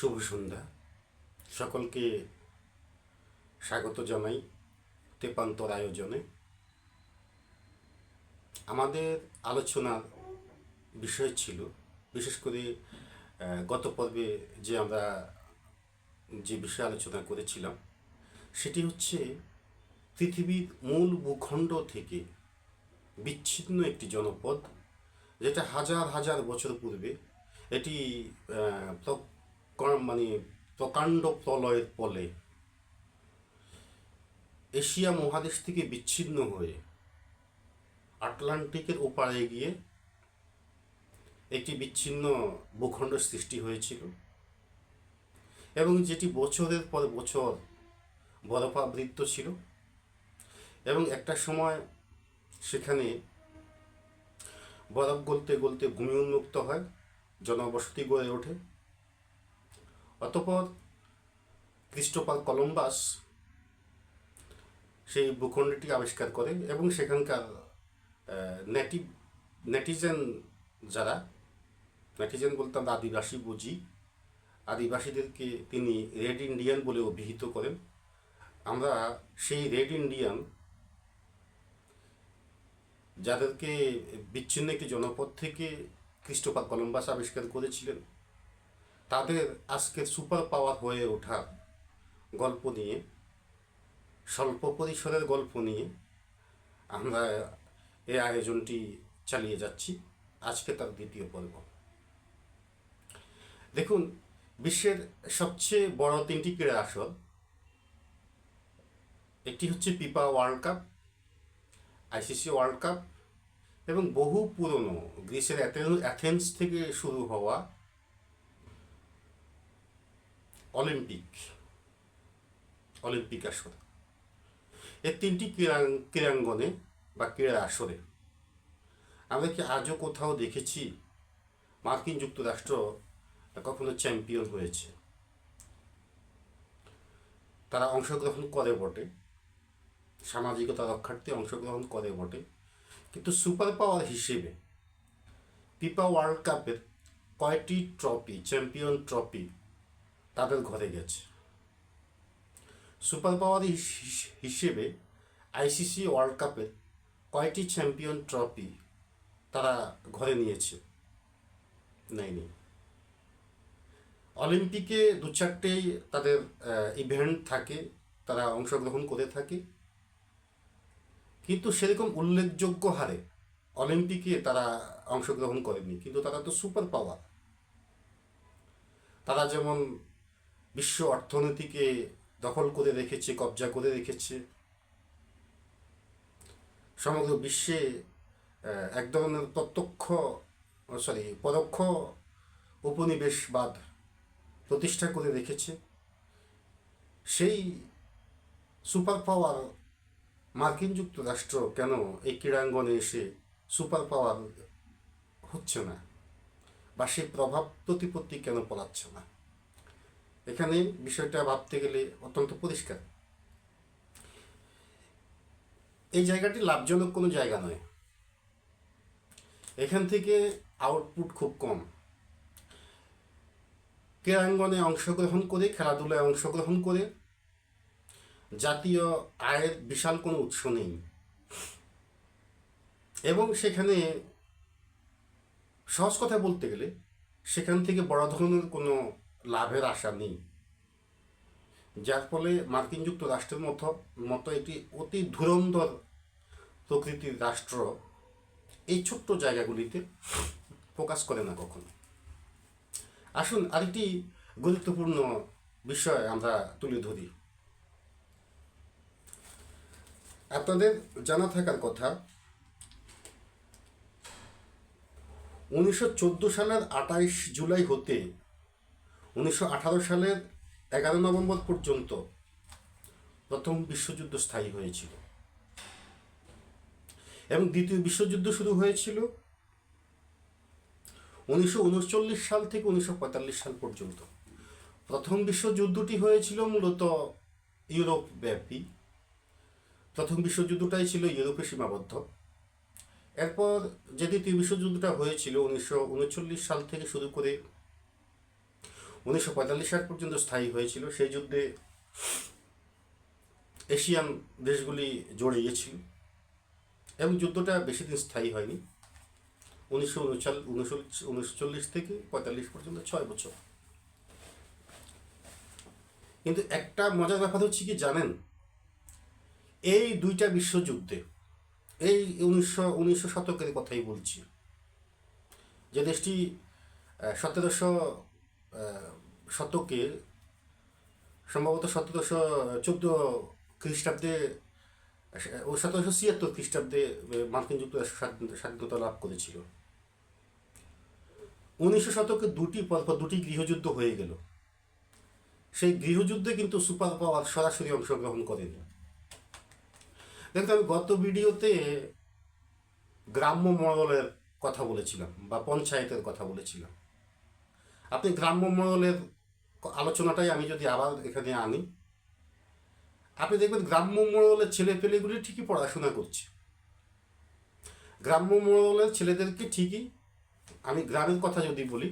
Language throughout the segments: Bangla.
শুভ সন্ধ্যা। সকলকে স্বাগত জানাই তেপান্তর আয়োজনে। আমাদের আলোচনার বিষয় ছিল, বিশেষ করে গত পর্বে যে আমরা যে বিষয়ে আলোচনা করেছিলাম, সেটি হচ্ছে পৃথিবীর মূল ভূখণ্ড থেকে বিচ্ছিন্ন একটি জনপদ, যেটা হাজার হাজার বছর পূর্বে এটি মানে প্রকাণ্ড প্রলয়ের ফলে এশিয়া মহাদেশ থেকে বিচ্ছিন্ন হয়ে আটলান্টিকের ওপারে গিয়ে একটি বিচ্ছিন্ন ভূখণ্ড সৃষ্টি হয়েছিল এবং যেটি বছরের পর বছর বরফাবৃত ছিল এবং একটা সময় সেখানে বরফ গলতে গলতে ভূমি উন্মুক্ত হয়, জনবসতি গড়ে ওঠে। অতপর ক্রিস্টোপাল কলম্বাস সেই ভূখণ্ডটি আবিষ্কার করে এবং সেখানকার নেটিভ নেটিজেন যারা, নেটিজেন বলতে আমরা আদিবাসী বুঝি, আদিবাসীদেরকে তিনি রেড ইন্ডিয়ান বলে অভিহিত করেন। আমরা সেই রেড ইন্ডিয়ান যাদেরকে বিচ্ছিন্ন একটি জনপদ থেকে ক্রিস্টোফার কলম্বাস আবিষ্কার করেছিলেন। তাদের আজকের সুপার পাওয়ার হয়ে ওঠার গল্প নিয়ে, স্বল্প পরিসরের গল্প নিয়ে আমরা এই আয়োজনটি চালিয়ে যাচ্ছি। আজকে তার দ্বিতীয় পর্ব। দেখুন, বিশ্বের সবচেয়ে বড় তিনটি ক্রীড়া আসর। একটি হচ্ছে FIFA world cup, ICC world cup এবং বহু পুরনো গ্রিসের অ্যাথেন- অ্যাথেন্স থেকে শুরু হওয়া অলিম্পিক অলিম্পিক আসর। এই তিনটি ক্রীড়াং- ক্রীড়াঙ্গনে বা ক্রীড়া আসরে আমরা কি আজও কোথাও দেখেছি মার্কিন যুক্তরাষ্ট্র কখনো চ্যাম্পিয়ন হয়েছে? তারা অংশগ্রহণ করে বটে, সামাজিকতা রক্ষার্থে অংশগ্রহণ করে বটে, কিন্তু সুপার পাওয়ার হিসেবে পিপা ওয়ার্ল্ড কাপের কয়টি ট্রফি, চ্যাম্পিয়ন ট্রফি তাদের ঘরে গেছে সুপার পাওয়ার হিসেবে আইসিসি ওয়ার্ল্ড কাপের কয়টি চ্যাম্পিয়ন ট্রফি তারা ঘরে নিয়েছে? নেয়নি। অলিম্পিকে দু চারটেই তাদের ইভেন্ট থাকে, তারা অংশগ্রহণ করে থাকে। কিন্তু সেরকম উল্লেখযোগ্য হারে অলিম্পিকে তারা অংশগ্রহণ করেনি। কিন্তু তারা তো সুপার পাওয়ার তারা যেমন বিশ্ব অর্থনীতিকে দখল করে রেখেছে, কবজা করে রেখেছে। সমগ্র বিশ্বে এক ধরনের প্রত্যক্ষ সরি পরোক্ষ উপনিবেশবাদ প্রতিষ্ঠা করে রেখেছে। সেই সুপার পাওয়ার মার্কিন যুক্তরাষ্ট্র কেন এই ক্রীড়াঙ্গনে এসে সুপার পাওয়ার হচ্ছে না? বা সেই প্রভাব প্রতিপত্তি কেন পড়াচ্ছে না? এখানে বিষয়টা ভাবতে গেলে অত্যন্ত পরিষ্কার। এই জায়গাটি লাভজনক কোনো জায়গা নয়। এখান থেকে আউটপুট খুব কম। ক্রীড়াঙ্গনে অংশগ্রহণ করে, খেলাধুলায় অংশগ্রহণ করে জাতীয় আয়ের বিশাল কোনো উৎস নেই। এবং সেখানে সহজ কথা বলতে গেলে সেখান থেকে বড় ধরনের কোনো লাভের আশা নেই। যার ফলে মার্কিন যুক্তরাষ্ট্রের মতো মতো একটি অতি ধুরন্ধর প্রকৃতির রাষ্ট্র এই ছোট্ট জায়গাগুলিতে ফোকাস করে না কখনো। আসুন আরেকটি গুরুত্বপূর্ণ বিষয় আমরা তুলে ধরি। আপনাদের জানা থাকার কথা, উনিশশো চোদ্দ সালের আঠাইশ জুলাই হতে উনিশশো আঠারো সালের এগারো নভেম্বর পর্যন্ত প্রথম বিশ্বযুদ্ধ স্থায়ী হয়েছিল। এবং দ্বিতীয় বিশ্বযুদ্ধ শুরু হয়েছিল উনিশশো উনচল্লিশ সাল থেকে উনিশশো পঁয়তাল্লিশ সাল পর্যন্ত। প্রথম বিশ্বযুদ্ধটি হয়েছিল মূলত ইউরোপ ব্যাপী। প্রথম বিশ্বযুদ্ধটাই ছিল ইউরোপে সীমাবদ্ধ। এরপর যে দ্বিতীয় বিশ্বযুদ্ধটা হয়েছিল উনিশশো উনচল্লিশ সাল থেকে শুরু করে উনিশশো পঁয়তাল্লিশ সাল পর্যন্ত স্থায়ী হয়েছিল। সেই যুদ্ধে এশিয়ান দেশগুলি জড়ে গিয়েছিল এবং যুদ্ধটা বেশি দিন স্থায়ী হয়নি। উনিশশো উনচল্লিশ থেকে পঁয়তাল্লিশ পর্যন্ত ছয় বছর। কিন্তু একটা মজার ব্যাপার হচ্ছে কি জানেন? এই দুইটা বিশ্বযুদ্ধে, এই উনিশশো উনিশশো শতকের কথাই বলছি। যে দেশটি সতেরোশো শতকে, সম্ভবত সতেরোশো চোদ্দ খ্রিস্টাব্দে, ও সতেরোশো ছিয়াত্তর খ্রিস্টাব্দে মার্কিন যুক্তরাষ্ট্র স্বাধীনতা লাভ করেছিল। উনিশশো শতকে দুটি পরপর দুটি গৃহযুদ্ধ হয়ে গেল। সেই গৃহযুদ্ধে কিন্তু সুপার পাওয়ার সরাসরি অংশগ্রহণ করেনি। দেখুন, আমি গত ভিডিওতে গ্রাম্য মডেলের কথা বলেছিলাম, বা পঞ্চায়েতের কথা বলেছিলাম। আপনি গ্রাম্য মডেলের আলোচনাটাই আমি যদি আবার এখানে আনি, আপনি দেখবেন গ্রাম্য মডেলের ছেলে পেলেগুলি ঠিকই পড়াশোনা করছে। গ্রাম্য মডেলের ছেলেদেরকে ঠিকই? আমি গ্রামের কথা যদি বলি,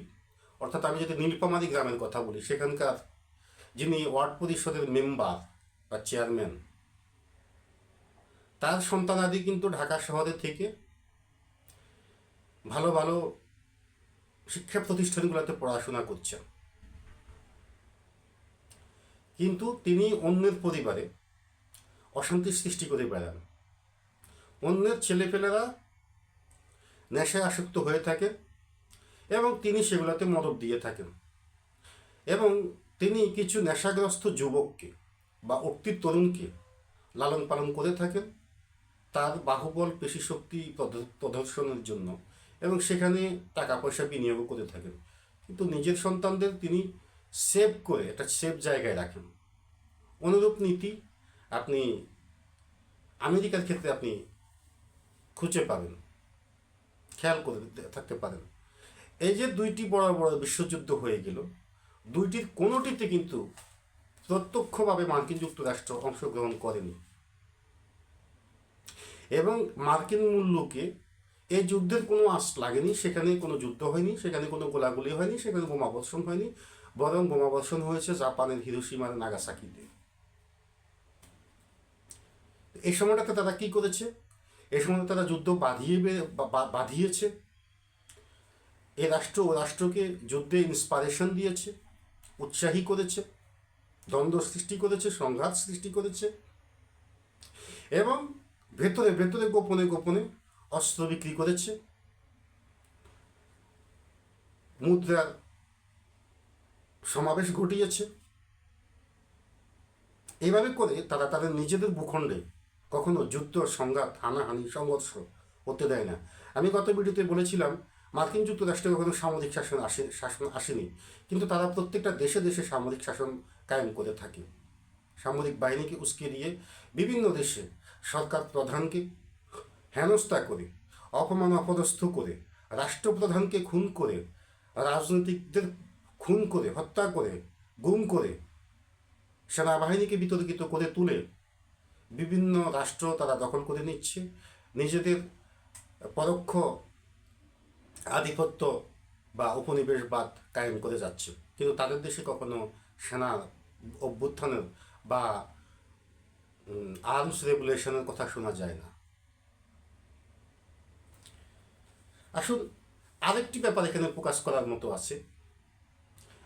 অর্থাৎ আমি যদি নীলপামারি গ্রামের কথা বলি, সেখানকার যিনি ওয়ার্ড পরিষদের মেম্বার বা চেয়ারম্যান, তার সন্তানাদি কিন্তু ঢাকা শহরে থেকে ভালো ভালো শিক্ষা প্রতিষ্ঠানগুলোতে পড়াশোনা করছেন। কিন্তু তিনি অন্যের পরিবারে অশান্তি সৃষ্টি করে বেড়ান। অন্যের ছেলেপেলেরা নেশায় আসক্ত হয়ে থাকে এবং তিনি সেগুলোতে মদত দিয়ে থাকেন। এবং তিনি কিছু নেশাগ্রস্ত যুবককে বা উক্তির তরুণকে লালন পালন করে থাকেন। তার বাহুবল পেশি শক্তি প্রদর্শনের জন্য এবং সেখানে টাকা পয়সা বিনিয়োগ করে থাকেন। কিন্তু নিজের সন্তানদের তিনি সেভ করে একটা সেভ জায়গায় রাখেন। অনুরূপ নীতি আপনি আমেরিকার ক্ষেত্রে আপনি খুঁজে পাবেন। খেয়াল করে থাকতে পারেন। এই যে দুইটি বড় বড় বিশ্বযুদ্ধ হয়ে গেল, দুইটির কোনোটিতে কিন্তু প্রত্যক্ষভাবে মার্কিন যুক্তরাষ্ট্র অংশগ্রহণ করেনি। এবং মার্কিন মূল্যকে এই যুদ্ধের কোনো আশ লাগেনি সেখানে কোনো যুদ্ধ হয়নি, সেখানে কোনো গোলাগুলি হয়নি, সেখানে বোমাবর্ষণ হয়নি, বরং বোমাবর্ষণ হয়েছে জাপানের হিরোসীমার নাগাসাকিতে। এই সময়টাতে তারা কি করেছে? এই সময় তারা যুদ্ধ বাঁধিয়ে বাঁধিয়েছে। এ রাষ্ট্র, ও রাষ্ট্রকে যুদ্ধে ইন্সপারেশন দিয়েছে, উৎসাহী করেছে, দ্বন্দ্ব সৃষ্টি করেছে, সংঘাত সৃষ্টি করেছে এবং ভেতরে ভেতরে গোপনে গোপনে অস্ত্র বিক্রি করেছে। মুদ্রার সমাবেশ ঘটিয়েছে। এইভাবে করে তারা তাদের নিজেদের ভূখণ্ডে কখনো যুদ্ধ, সংঘাত, হানাহানি, সংঘর্ষ হতে দেয় না। আমি গত ভিডিওতে বলেছিলাম, মার্কিন যুক্তরাষ্ট্রে কখনো সামরিক শাসন আসে, শাসন আসেনি। কিন্তু তারা প্রত্যেকটা দেশে দেশে সামরিক শাসন কায়েম করে থাকে। সামরিক বাহিনীকে উস্কে দিয়ে বিভিন্ন দেশে সরকার প্রধানকে হেনস্থা করে, অপমান অপদস্থ করে, রাষ্ট্রপ্রধানকে খুন করে, রাজনৈতিকদের খুন করে, হত্যা করে, গুম করে, সেনাবাহিনীকে বিতর্কিত করে তুলে বিভিন্ন রাষ্ট্র তারা দখল করে নিচ্ছে। নিজেদের পরোক্ষ আধিপত্য বা উপনিবেশবাদ কায়েম করে যাচ্ছে। কিন্তু তাদের দেশে কখনো সেনা অভ্যুত্থানের বা আর্মস রেগুলেশনের কথা শোনা যায় না। আসুন, আরেকটি ব্যাপার এখানে প্রকাশ করার মতো আছে।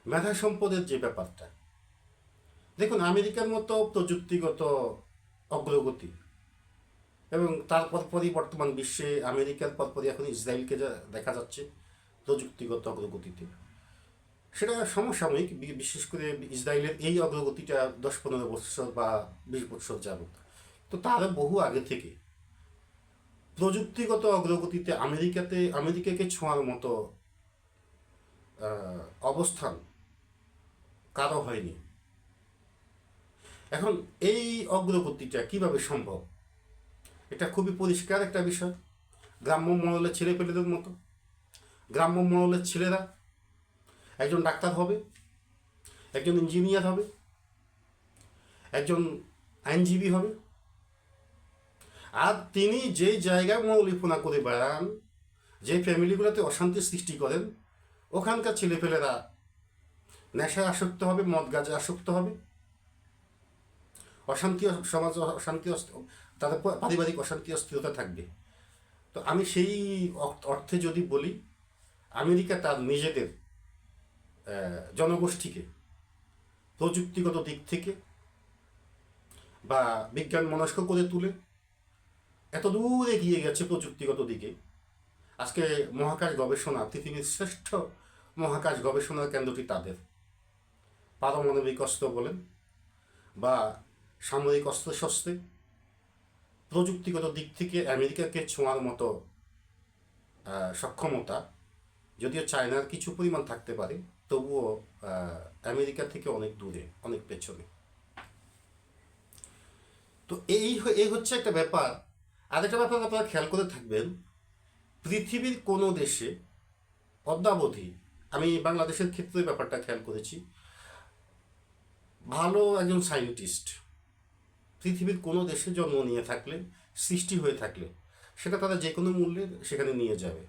মেধা সম্পদের যে ব্যাপারটা। দেখুন, আমেরিকার মতো প্রযুক্তিগত অগ্রগতি এবং তার পরপরই বর্তমান বিশ্বে, আমেরিকার পরপরই এখন ইসরায়েলকে যা দেখা যাচ্ছে প্রযুক্তিগত অগ্রগতিতে। সেটা সমসাময়িক বিশেষ করে ইসরায়েলের এই অগ্রগতিটা দশ পনেরো বছর বা বিশ বছর যাবত তো তার বহু আগে থেকে প্রযুক্তিগত অগ্রগতিতে আমেরিকাতে, আমেরিকাকে ছোঁয়ার মতো অবস্থান কারও হয়নি। এখন এই অগ্রগতিটা কীভাবে সম্ভব? এটা খুবই পরিষ্কার একটা বিষয়। গ্রাম্য মহলের ছেলে পেলেদের মতো। গ্রাম্য মহলের ছেলেরা একজন ডাক্তার হবে, একজন ইঞ্জিনিয়ার হবে, একজন আইনজীবী হবে আর তিনি যেই জায়গায় মৌলিফোনা করে বেড়ান যে ফ্যামিলিগুলোতে অশান্তি সৃষ্টি করেন, ওখানকার ছেলেপেলেরা নেশায় আসক্ত হবে, মদ গাছে আসক্ত হবে। অশান্তি সমাজ অশান্তি তাদের পারিবারিক অশান্তি অস্থিরতা থাকবে। তো আমি সেই অর্থে যদি বলি, আমেরিকা তার নিজেদের জনগোষ্ঠীকে প্রযুক্তিগত দিক থেকে বা বিজ্ঞান মনস্ক করে তুলে এত দূর এগিয়ে গেছে প্রযুক্তিগত দিকে। আজকে মহাকাশ গবেষণা, পৃথিবীর শ্রেষ্ঠ মহাকাশ গবেষণার কেন্দ্রটি তাদের। পারমাণবিক অস্ত্র বলেন বা সামরিক অস্ত্র শস্ত্রে প্রযুক্তিগত দিক থেকে আমেরিকাকে ছোঁয়ার মতো সক্ষমতা, যদিও চায়নার কিছু পরিমাণ থাকতে পারে, তবুও আমেরিকা থেকে অনেক দূরে, অনেক পেছনে। তো এই এই হচ্ছে একটা ব্যাপার আরেকটা ব্যাপার আপনারা খেয়াল করে থাকবেন, পৃথিবীর কোনো দেশে অদ্যাবধি আমি বাংলাদেশের ক্ষেত্রে ব্যাপারটা খেয়াল করেছি, ভালো একজন সায়েন্টিস্ট পৃথিবীর কোনো দেশে জন্ম নিয়ে থাকলে, সৃষ্টি হয়ে থাকলে, সেটা তারা যে কোনো মূল্যে সেখানে নিয়ে যাবে।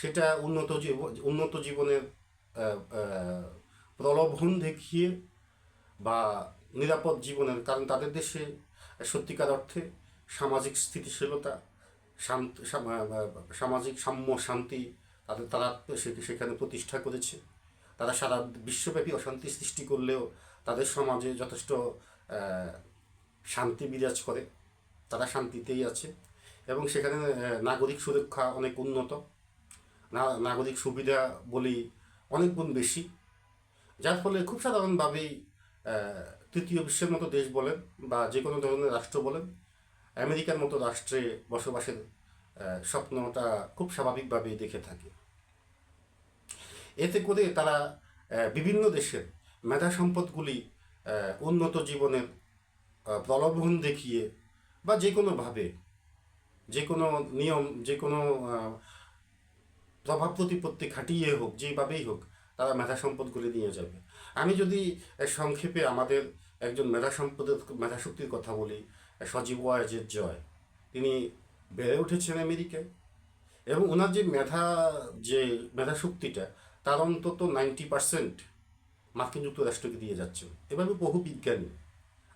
সেটা উন্নত জীব, উন্নত জীবনের প্রলোভন দেখিয়ে বা নিরাপদ জীবনের, কারণ তাদের দেশে সত্যিকার অর্থে সামাজিক স্থিতিশীলতা, শান্ত সামাজিক সাম্য শান্তি তাদের তারা সেখানে প্রতিষ্ঠা করেছে। তারা সারা বিশ্বব্যাপী অশান্তি সৃষ্টি করলেও তাদের সমাজে যথেষ্ট শান্তি বিরাজ করে। তারা শান্তিতেই আছে এবং সেখানে নাগরিক সুরক্ষা অনেক উন্নত। নাগরিক সুবিধা বলি অনেক গুণ বেশি। যার ফলে খুব সাধারণভাবেই তৃতীয় বিশ্বের মতো দেশ বলেন বা যে কোনো ধরনের রাষ্ট্র বলেন আমেরিকার মতো রাষ্ট্রে বসবাসের স্বপ্নটা খুব স্বাভাবিকভাবেই দেখে থাকে। এতে করে তারা বিভিন্ন দেশের মেধা সম্পদগুলি উন্নত জীবনের প্রলোভন দেখিয়ে বা যে কোনোভাবে যে কোনো নিয়ম, যে কোনো প্রভাব প্রতিপত্তি খাটিয়ে হোক, যেভাবেই হোক, তারা মেধা সম্পদগুলি নিয়ে যাবে। আমি যদি সংক্ষেপে আমাদের একজন মেধা সম্পদের, মেধা শক্তির কথা বলি সজীব ওয়াজের জয়। তিনি বেড়ে উঠেছেন আমেরিকায়। এবং ওনার যে মেধা যে মেধা শক্তিটা, তার অন্তত নাইনটি পার্সেন্ট মার্কিন যুক্তরাষ্ট্রকে দিয়ে যাচ্ছেন। এভাবে বহু বিজ্ঞানী,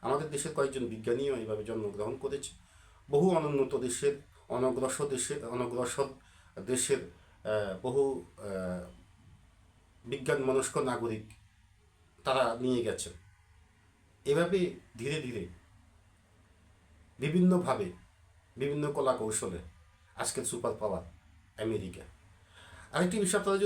আমাদের দেশের কয়েকজন বিজ্ঞানীও এইভাবে জন্মগ্রহণ করেছে। বহু অনুন্নত দেশের, অনগ্রসর দেশের অনগ্রসর দেশের বহু বিজ্ঞান মনস্ক নাগরিক তারা নিয়ে গেছেন। এভাবে ধীরে ধীরে বিভিন্নভাবে বিভিন্ন কলা কৌশলে আজকের সুপার পাওয়ার আমেরিকা। আরেকটি বিষয় আপনারা যদি